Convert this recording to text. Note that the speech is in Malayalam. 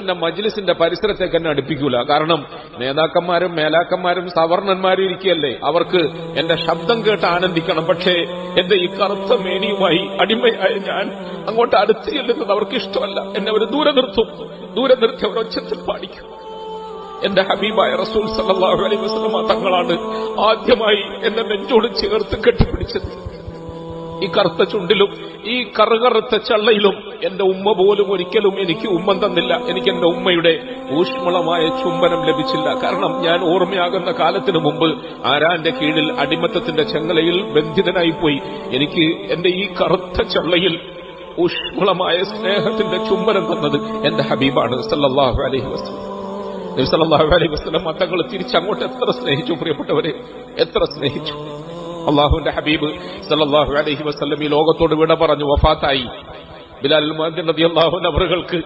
മജ്ലിസിന്റെ പരിസരത്തേക്ക് എന്നെ അടുപ്പിക്കൂല. കാരണം നേതാക്കന്മാരും മേലാക്കന്മാരും സവർണന്മാരും ഇരിക്കുകയല്ലേ. അവർക്ക് എന്റെ ശബ്ദം കേട്ട് ആനന്ദിക്കണം. പക്ഷേ എന്റെ ഈ കറുത്ത മേനിയുമായി അടിമയായ ഞാൻ അങ്ങോട്ട് അടുത്ത് ചെല്ലുന്നത് അവർക്ക് ഇഷ്ടമല്ല. എന്നെ അവർ ദൂരെ നിർത്തും. ദൂരെ നിർത്തി അവർ ഒച്ചത്തിൽ പാടിക്കും. എന്റെ ഹബീബായ റസൂൽ അലൈഹി വസല്ലമ തങ്ങളാണ് ആദ്യമായി എന്നെ നെഞ്ചോട് ചേർത്ത് കെട്ടിപ്പിടിച്ചത്. ഈ കറുത്ത ചുണ്ടിലും ഈ കറുകറുത്ത ചള്ളയിലും എന്റെ ഉമ്മ പോലും ഒരിക്കലും എനിക്ക് ഉമ്മൻ തന്നില്ല. എനിക്ക് എന്റെ ഉമ്മയുടെ ഊഷ്മളമായ ചുംബനം ലഭിച്ചില്ല. കാരണം ഞാൻ ഓർമ്മയാകുന്ന കാലത്തിനു മുമ്പ് ആരാന്റെ കീഴിൽ അടിമത്തത്തിന്റെ ചെങ്ങലയിൽ ബന്ധിതനായി പോയി എനിക്ക് എന്റെ ഈ കറുത്ത ചള്ളയിൽ ഊഷ്മളമായ സ്നേഹത്തിന്റെ ചുംബനം തന്നത് എന്റെ ഹബീബാണ് സല്ലാഹു അലഹി വസല്ലം. നബി സല്ലല്ലാഹു അലൈഹി വസല്ലം തങ്ങൾ തിരിച്ചങ്ങോട്ട് എത്ര സ്നേഹിച്ചു പ്രിയപ്പെട്ടവരെ? എത്ര സ്നേഹിച്ചു? അള്ളാഹുവിന്റെ ഹബീബ് സല്ലല്ലാഹു അലൈഹി വസല്ലം ഈ ലോകത്തോട് വിട പറഞ്ഞു വഫാത്തായി. ബിലാൽ റളിയല്ലാഹു അൻഹു അവറുകൾക്ക്